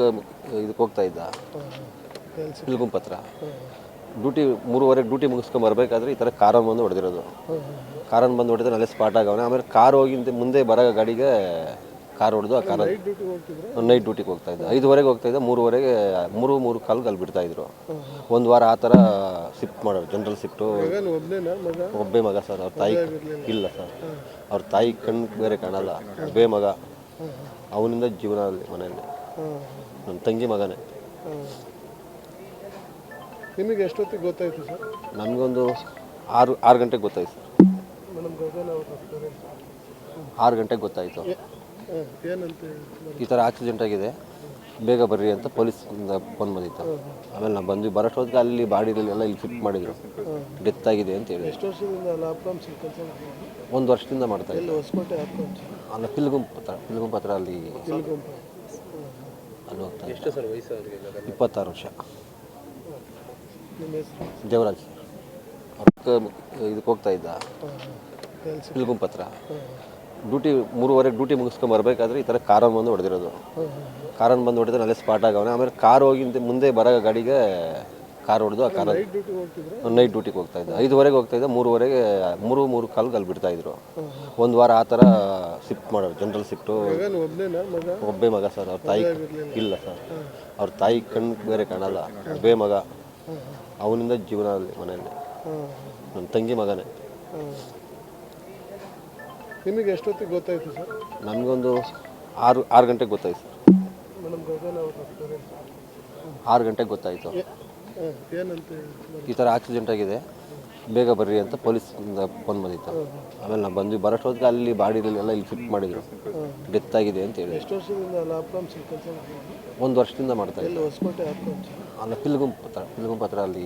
Work ಇದಕ್ಕೆ ಹೋಗ್ತಾ ಇದ್ದ. ಪಿಲ್ಗುಂಪ್ ಹತ್ರ. ಡ್ಯೂಟಿ ಮೂರುವರೆಗೆ ಡ್ಯೂಟಿ ಮುಗಿಸ್ಕೊಂಡು ಬರಬೇಕಾದ್ರೆ ಈ ಥರ ಕಾರನ್ನು ಬಂದು ಹೊಡೆದಿರೋದು. ಕಾರನ್ನು ಬಂದು ಹೊಡೆದ್ರೆ ಅಲ್ಲೇ ಸ್ಪಾಟ್ ಆಗವನೆ. ಆಮೇಲೆ ಕಾರ್ ಹೋಗಿ ಮುಂದೆ ಬರೋ ಗಾಡಿಗೆ ಕಾರ್ ಹೊಡೆದು ಆ ಕಾರ್ ನೈಟ್ ಡ್ಯೂಟಿಗೆ ಹೋಗ್ತಾ ಇದ್ದ. ಐದುವರೆಗೆ ಹೋಗ್ತಾ ಇದ್ದ. ಮೂರುವರೆಗೆ ಮೂರು ಮೂರು ಕಾಲ್ಗೆ ಅಲ್ಲಿ ಬಿಡ್ತಾ ಇದ್ರು. ಒಂದು ವಾರ ಆ ಥರ ಶಿಫ್ಟ್ ಮಾಡೋರು ಜನರಲ್ ಶಿಫ್ಟು. ಒಬ್ಬೇ ಮಗ ಸರ್. ಅವ್ರ ತಾಯಿ ಇಲ್ಲ ಸರ್. ಅವ್ರ ತಾಯಿ ಕಣ್ಣು ಬೇರೆ ಕಾಣಲ್ಲ. ಒಬ್ಬೇ ಮಗ. ಅವನಿಂದ ಜೀವನ ಅಲ್ಲಿ ಮನೆಯಲ್ಲಿ. ನನ್ನ ತಂಗಿ ಮಗನೇ. ನಿಮಗೆ ಎಷ್ಟೊತ್ತಿಗೆ ಗೊತ್ತಾಯಿತು ಸರ್? ನನಗೊಂದು ಆರು ಆರು ಗಂಟೆಗೆ ಗೊತ್ತಾಯ್ತು ಸರ್. ಮೇಡಮ್ ಗಗನ್ ಅವ್ರ ಹತ್ರ ಆರು ಗಂಟೆಗೆ ಗೊತ್ತಾಯಿತು. ಏನಂತ ಈ ಥರ ಆಕ್ಸಿಡೆಂಟ್ ಆಗಿದೆ. ಬೇಗ ಬರ್ರಿ ಅಂತ ಪೊಲೀಸಿಂದ ಫೋನ್ ಬಂದಿತ್ತು. ಆಮೇಲೆ ನಾವು ಬಂದ್ವಿ. ಬರೋಷ್ಟೊತ್ತಿಗೆ ಅಲ್ಲಿ ಬಾಡಿಲೆಲ್ಲ ಇಲ್ಲಿ ಫಿಟ್ ಮಾಡಿದ್ರು. ಡೆತ್ ಆಗಿದೆ ಅಂತ ಹೇಳಿ ಎಷ್ಟು ವರ್ಷದಿಂದ ಕೆಲಸ ಒಂದು ವರ್ಷದಿಂದ ಮಾಡ್ತಾ ಇದ್ದೆ ಹೊಸಕೋಟೆ ಅಲ್ಲ ಪಿಲ್ಗುಂಪ್ ಹತ್ರ ಪಿಲ್ಗುಂಪ್ ಹತ್ರ ಅಲ್ಲಿ ಅಲ್ಲಿ ಎಷ್ಟು ಸರ್ ವಯಸ್ಸು ಇಪ್ಪತ್ತಾರು ವರ್ಷ. ನಿಮ್ಮ ಹೆಸರು? ದೇವರಾಜ್. ಇದಕ್ಕೆ ಹೋಗ್ತಾ ಇದ್ದ. ಕೆಲಸ ಪತ್ರ ಹತ್ರ ಡ್ಯೂಟಿ ಮೂರುವರೆಗೆ ಡ್ಯೂಟಿ ಮುಗಿಸ್ಕೊಂಡ್ ಬರಬೇಕಾದ್ರೆ ಈ ಥರ ಕಾರನ್ನು ಬಂದು ಹೊಡೆದಿರೋದು. ಕಾರನ್ನು ಬಂದು ಹೊಡೆದ್ರೆ ಅಲ್ಲೇ ಸ್ಪಾಟ್ ಆಗವನೆ. ಆಮೇಲೆ ಕಾರ್ ಹೋಗಿ ಮುಂದೆ ಬರೋ ಗಾಡಿಗೆ ಕಾರ್ ಹೊಡೆದು ಆ ಕಾರ್ ನೈಟ್ ಡ್ಯೂಟಿಗೆ ಹೋಗ್ತಾ ಇದ್ದೆ. ಐದುವರೆಗೆ ಹೋಗ್ತಾ ಇದ್ದೆ ಮೂರುವರೆಗೆ ಮೂರು ಮೂರು ಕಾಲ್ಗೆ ಅಲ್ಲಿ ಬಿಡ್ತಾ ಇದ್ರು. ಒಂದು ವಾರ ಆ ಥರ ಶಿಫ್ಟ್ ಮಾಡೋರು ಜನರಲ್ ಶಿಫ್ಟು ಒಬ್ಬೇ ಮಗ ಸರ್ ಅವ್ರ ತಾಯಿ. ಇಲ್ಲ ಸರ್. ಅವ್ರ ತಾಯಿ ಕಣ್ಣು ಬೇರೆ ಕಾಣಲ್ಲ ಒಬ್ಬೇ ಮಗ. ಅವನಿಂದ ಜೀವನ ಅಲ್ಲಿ ಮನೆಯಲ್ಲಿ. ನನ್ನ ತಂಗಿ ಮಗನೇ. ನಿಮಗೆ ಎಷ್ಟೊತ್ತಿಗೆ ಗೊತ್ತಾಯ್ತು ಸರ್? ನಮಗೊಂದು ಆರು ಆರು ಗಂಟೆಗೆ ಗೊತ್ತಾಯ್ತು ಸರ್. ಆರು ಗಂಟೆಗೆ ಗೊತ್ತಾಯಿತು. ಏನಂತ? ಈ ಥರ ಆಕ್ಸಿಡೆಂಟ್ ಆಗಿದೆ. ಬೇಗ ಬರ್ರಿ ಅಂತ ಪೊಲೀಸಿಂದ ಫೋನ್ ಬಂದಿತ್ತು. ಆಮೇಲೆ ನಾವು ಬಂದ್ವಿ. ಬರೋಷ್ಟೊತ್ತಿಗೆ ಅಲ್ಲಿ ಬಾಡಿಲೆಲ್ಲ ಇಲ್ಲಿ ಫಿಟ್ ಮಾಡಿದ್ರು. ಡೆತ್ ಆಗಿದೆ ಅಂತ ಹೇಳಿ ಎಷ್ಟು ವರ್ಷದಿಂದ ಕೆಲಸ ಒಂದು ವರ್ಷದಿಂದ ಮಾಡ್ತಾ ಇಲ್ಲ ಹೊಸಕೋಟೆ ಅಲ್ಲ? ಪಿಲ್ಗುಂಪ್ ಹತ್ರ. ಪಿಲ್ಗುಂಪ್ ಹತ್ರ ಅಲ್ಲಿ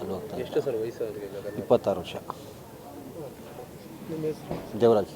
ಅಲ್ಲಿ ಹೋಗ್ತಾರೆ ಎಷ್ಟು ಸರ್ ವಯಸ್ಸು ಇಪ್ಪತ್ತಾರು ವರ್ಷ. ದೇವರಾಜ್